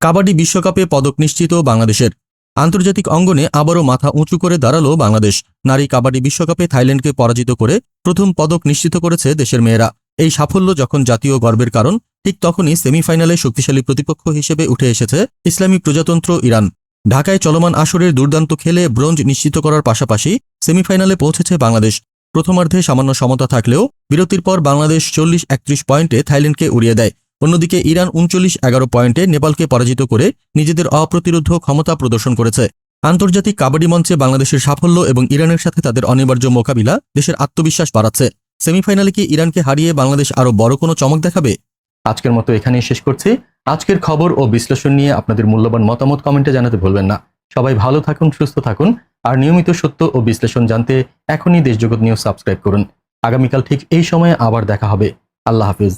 কাবাডি বিশ্বকাপে পদক নিশ্চিত বাংলাদেশের। আন্তর্জাতিক অঙ্গনে আবারও মাথা উঁচু করে দাঁড়াল বাংলাদেশ। নারী কাবাডি বিশ্বকাপে থাইল্যান্ডকে পরাজিত করে প্রথম পদক নিশ্চিত করেছে দেশের মেয়েরা। এই সাফল্য যখন জাতীয় গর্বের কারণ, ঠিক তখনই সেমিফাইনালে শক্তিশালী প্রতিপক্ষ হিসেবে উঠে এসেছে ইসলামী প্রজাতন্ত্র ইরান। ঢাকায় চলমান আসরের দুর্দান্ত খেলে ব্রোঞ্জ নিশ্চিত করার পাশাপাশি সেমিফাইনালে পৌঁছেছে বাংলাদেশ। প্রথমার্ধে সামান্য সমতা থাকলেও বিরতির পর বাংলাদেশ চল্লিশ একত্রিশ পয়েন্টে থাইল্যান্ডকে উড়িয়ে দেয়। অন্যদিকে ইরান উনচল্লিশ এগারো পয়েন্টে নেপালকে পরাজিত করে নিজেদের অপ্রতিরোধ ক্ষমতা প্রদর্শন করেছে। আন্তর্জাতিক কাবাডি মঞ্চে বাংলাদেশের সাফল্য এবং ইরানের সাথে তাদের অনিবার্য মোকাবিলা দেশের আত্মবিশ্বাস বাড়াচ্ছে। সেমিফাইনালে কি ইরানকে হারিয়ে বাংলাদেশ আরও বড় কোনো চমক দেখাবে? আজকের মতো এখানেই শেষ করছি। আজকের খবর ও বিশ্লেষণ নিয়ে আপনাদের মূল্যবান মতামত কমেন্টে জানাতে ভুলবেন না। সবাই ভালো থাকুন, সুস্থ থাকুন। আর নিয়মিত সত্য ও বিশ্লেষণ জানতে এখনই দেশজগৎ নিউজ সাবস্ক্রাইব করুন। আগামীকাল ঠিক এই সময়ে আবার দেখা হবে। আল্লাহ হাফিজ।